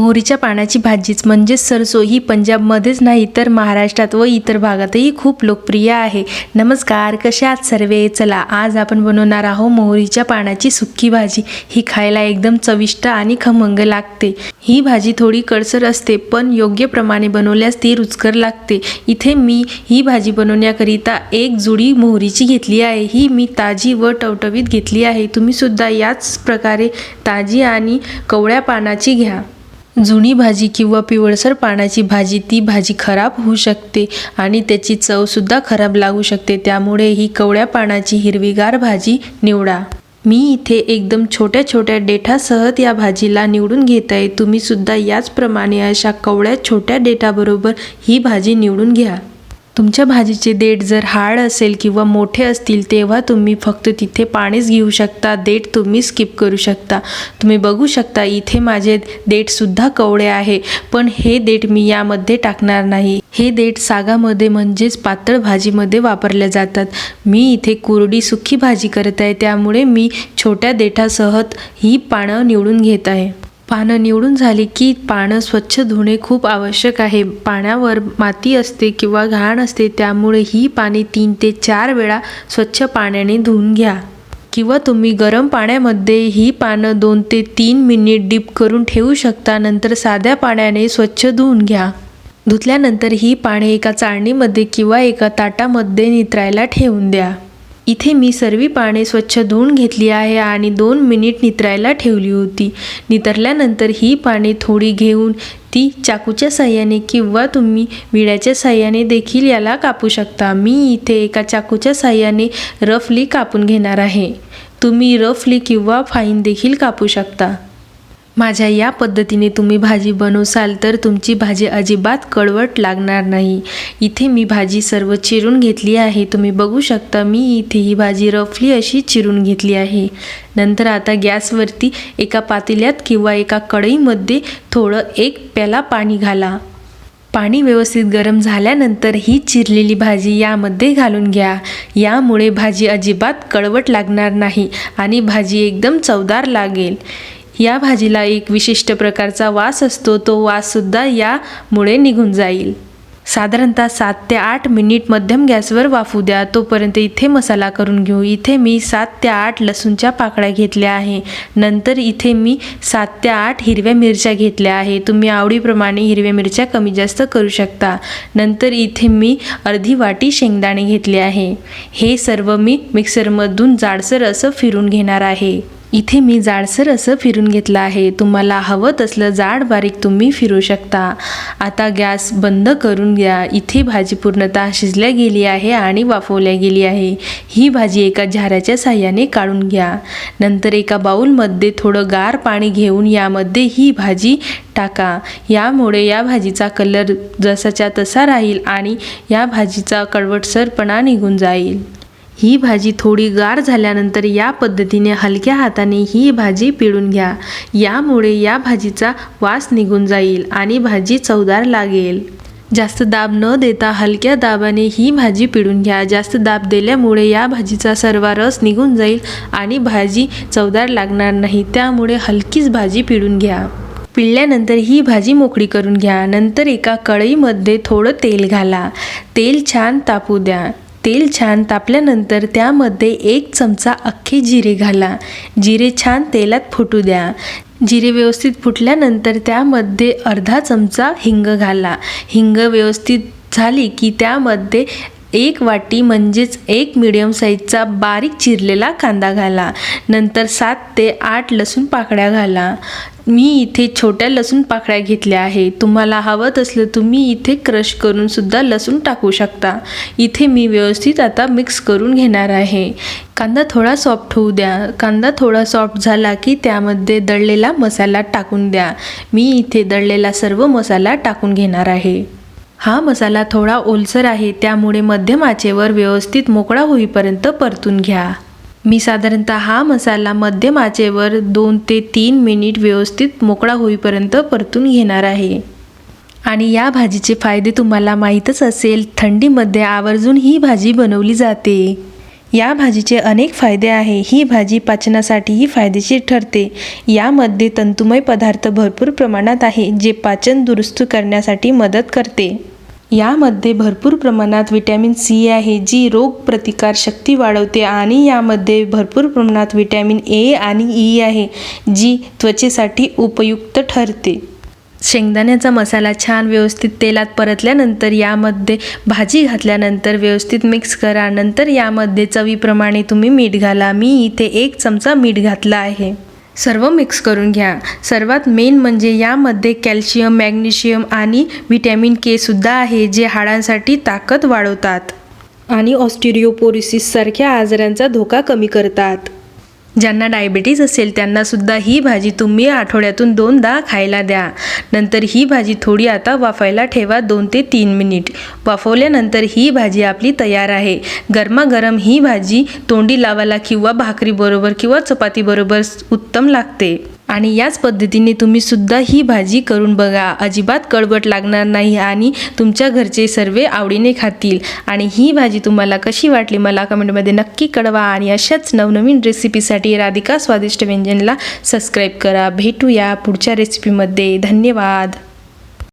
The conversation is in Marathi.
मोहरीच्या पानाची भाजीच. म्हणजेच सरसो ही पंजाबमध्येच नाही तर महाराष्ट्रात व इतर भागातही खूप लोकप्रिय आहे. नमस्कार कशा आहात सर्वे? चला आज आपण बनवणार आहोत मोहरीच्या पानाची सुक्की भाजी. ही खायला एकदम चविष्ट आणि खमंग लागते. ही भाजी थोडी कडसर असते पण योग्य प्रमाणे बनवल्यास ती रुचकर लागते. इथे मी ही भाजी बनवण्याकरिता एक जुडी मोहरीची घेतली आहे. ही मी ताजी व टवटवीत घेतली आहे. तुम्ही सुद्धा याच प्रकारे ताजी आणि कवळ्या पानाची घ्या. जुनी भाजी किंवा पिवळसर पानाची भाजी ती भाजी खराब होऊ शकते आणि त्याची चवसुद्धा खराब लागू शकते. त्यामुळे ही कवळ्या पानाची हिरवीगार भाजी निवडा. मी इथे एकदम छोट्या छोट्या देठासह या भाजीला निवडून घेत आहे. तुम्ही सुद्धा याचप्रमाणे अशा कवळ्या छोट्या देठाबरोबर ही भाजी निवडून घ्या. तुमच्या भाजीचे देठ जर हाड असेल किंवा मोठे असतील तेव्हा तुम्ही फक्त तिथे पाणीच घेऊ शकता. देठ तुम्ही स्किप करू शकता. तुम्ही बघू शकता इथे माझे देठसुद्धा कवळे आहे पण हे देठ मी यामध्ये टाकणार नाही. हे देठ सागामध्ये म्हणजेच पातळ भाजीमध्ये वापरल्या जातात. मी इथे कोरडी सुखी भाजी करत आहे त्यामुळे मी छोट्या देठासह ही पानं निवडून घेत आहे. पानं निवडून झाली की पानं स्वच्छ धुणे खूप आवश्यक आहे. पाण्यावर माती असते किंवा घाण असते त्यामुळे ही पाने तीन ते चार वेळा स्वच्छ पाण्याने धुवून घ्या. किंवा तुम्ही गरम पाण्यामध्ये ही पानं दोन ते तीन मिनिट डीप करून ठेवू शकता नंतर साध्या पाण्याने स्वच्छ धुवून घ्या. धुतल्यानंतर ही पाने एका चाळणीमध्ये किंवा एका ताटामध्ये नितरायला ठेवून द्या. इथे मी सर्व पाने स्वच्छ धुवून घेतली आहे आणि दोन मिनिट नितरायला ठेवली होती. नितरल्यानंतर ही पाने थोडी घेऊन ती चाकूच्या साह्याने किंवा तुम्ही विड्याच्या साह्याने देखील याला कापू शकता. मी इथे एका चाकूच्या साह्याने रफली कापून घेणार आहे. तुम्ही रफली किंवा फाईन देखील कापू शकता. माझ्या या पद्धतीने तुम्ही भाजी बनवसाल तर तुमची भाजी अजिबात कडवट लागणार नाही. इथे मी भाजी सर्व चिरून घेतली आहे. तुम्ही बघू शकता मी इथे ही भाजी रफली अशी चिरून घेतली आहे. नंतर आता गॅसवरती एका पातेल्यात किंवा एका कढईमध्ये थोडं एक प्याला पाणी घाला. पाणी व्यवस्थित गरम झाल्यानंतर ही चिरलेली भाजी यामध्ये घालून घ्या. यामुळे भाजी अजिबात कडवट लागणार नाही आणि भाजी एकदम चवदार लागेल. या भाजीला एक विशिष्ट प्रकारचा वास असतो तो वाससुद्धा यामुळे निघून जाईल. साधारणतः सात ते आठ मिनिट मध्यम गॅसवर वाफू द्या तोपर्यंत इथे मसाला करून घेऊ. इथे मी सात ते आठ लसूणच्या पाकळ्या घेतल्या आहे. नंतर इथे मी सात ते आठ हिरव्या मिरच्या घेतल्या आहे. तुम्ही आवडीप्रमाणे हिरव्या मिरच्या कमी जास्त करू शकता. नंतर इथे मी अर्धी वाटी शेंगदाणे घेतले आहे. हे सर्व मी मिक्सरमधून जाडसर असं फिरून घेणार आहे. इथे मी जाडसर असं फिरून घेतलं आहे. तुम्हाला हवं तसलं जाड बारीक तुम्ही फिरू शकता. आता गॅस बंद करून घ्या. इथे भाजी पूर्णतः शिजल्या गेली आहे आणि वाफवल्या गेली आहे. ही भाजी एका झाऱ्याच्या साह्याने काढून घ्या. नंतर एका बाऊलमध्ये थोडं गार पाणी घेऊन यामध्ये ही भाजी टाका. यामुळे या भाजीचा कलर जसाच्या तसा राहील आणि या भाजीचा कडवटसरपणा निघून जाईल. ही भाजी थोडी गार झाल्यानंतर या पद्धतीने हलक्या हाताने ही भाजी पिळून घ्या. यामुळे या भाजीचा वास निघून जाईल आणि भाजी चवदार लागेल. जास्त दाब न देता हलक्या दाबाने ही भाजी पिळून घ्या. जास्त दाब दिल्यामुळे या भाजीचा सर्व रस निघून जाईल आणि भाजी चवदार लागणार नाही. त्यामुळे हलकीच भाजी पिळून घ्या. पिळल्यानंतर ही भाजी मोकळी करून घ्या. नंतर एका कढईमध्ये थोडं तेल घाला. तेल छान तापू द्या. तेल छान तापल्यानंतर त्यामध्ये एक चमचा अख्खे जिरे घाला. जिरे छान तेलात फुटू द्या. जिरे व्यवस्थित फुटल्यानंतर त्यामध्ये अर्धा चमचा हिंग घाला. हिंग व्यवस्थित झाली की त्यामध्ये एक वाटी म्हणजेच एक मिडियम साईजचा बारीक चिरलेला कांदा घाला. नंतर सात ते आठ लसूण पाकळ्या घाला. मी इथे छोट्या लसूण पाकळ्या घेतल्या आहे. तुम्हाला हवं असलं तुम्ही इथे क्रश करूनसुद्धा लसूण टाकू शकता. इथे मी व्यवस्थित आता मिक्स करून घेणार आहे. कांदा थोडा सॉफ्ट होऊ द्या. कांदा थोडा सॉफ्ट झाला की त्यामध्ये दळलेला मसाला टाकून द्या. मी इथे दळलेला सर्व मसाला टाकून घेणार आहे. हा मसाला थोडा ओलसर आहे. त्यामुळे मध्यम आचेवर व्यवस्थित मोकळा होईपर्यंत परतून घ्या. मी साधारणतः हा मसाला मध्यम आचेवर दोन ते तीन मिनिट व्यवस्थित मोकळा होईपर्यंत परतून घेणार आहे. आणि या भाजीचे फायदे तुम्हाला माहीतच असेल थंडीमध्ये आवर्जून ही भाजी बनवली जाते. या भाजीचे अनेक फायदे आहे. ही भाजी पाचनासाठीही फायदेशीर ठरते. यामध्ये तंतुमय पदार्थ भरपूर प्रमाणात आहे जे पाचन दुरुस्त करण्यासाठी मदत करते. यामध्ये भरपूर प्रमाणात विटॅमिन सी आहे जी रोग प्रतिकार शक्ती वाढवते आणि यामध्ये भरपूर प्रमाणात विटॅमिन ए आणि ई आहे जी त्वचेसाठी उपयुक्त ठरते. शेंगदाण्याचा मसाला छान व्यवस्थित तेलात परतल्यानंतर यामध्ये भाजी घातल्यानंतर व्यवस्थित मिक्स करा नंतर यामध्ये चवीप्रमाणे तुम्ही मीठ घाला. मी इथे एक चमचा मीठ घातला आहे. सर्व मिक्स करून घ्या. सर्वात मेन म्हणजे यामध्ये कॅल्शियम मॅग्नेशियम आणि व्हिटॅमिन के सुद्धा आहे जे हाडांसाठी ताकद वाढवतात. आणि ऑस्टिरिओपोरिसिससारख्या आजारांचा धोका कमी करतात. ज्यांना डायबिटीज असेल त्यांना सुद्धा ही भाजी तुम्ही आठवड्यातून दोनदा खायला द्या. नंतर ही भाजी थोडी आता वाफायला ठेवा दोन ते तीन मिनिट. वाफवल्यानंतर ही भाजी आपली तयार आहे. गरमागरम ही भाजी तोंडी लावायला किंवा भाकरीबरोबर किंवा चपातीबरोबर उत्तम लागते. आणि याच पद्धतीने तुम्ही सुद्धा ही भाजी करून बघा. अजिबात कळबट लागणार नाही आणि तुमच्या घरचे सर्व आवडीने खातील. आणि ही भाजी तुम्हाला कशी वाटली मला कमेंटमध्ये नक्की कळवा आणि अशाच नवनवीन रेसिपीसाठी राधिका स्वादिष्ट व्यंजनला सबस्क्राईब करा. भेटूया पुढच्या रेसिपीमध्ये धन्यवाद.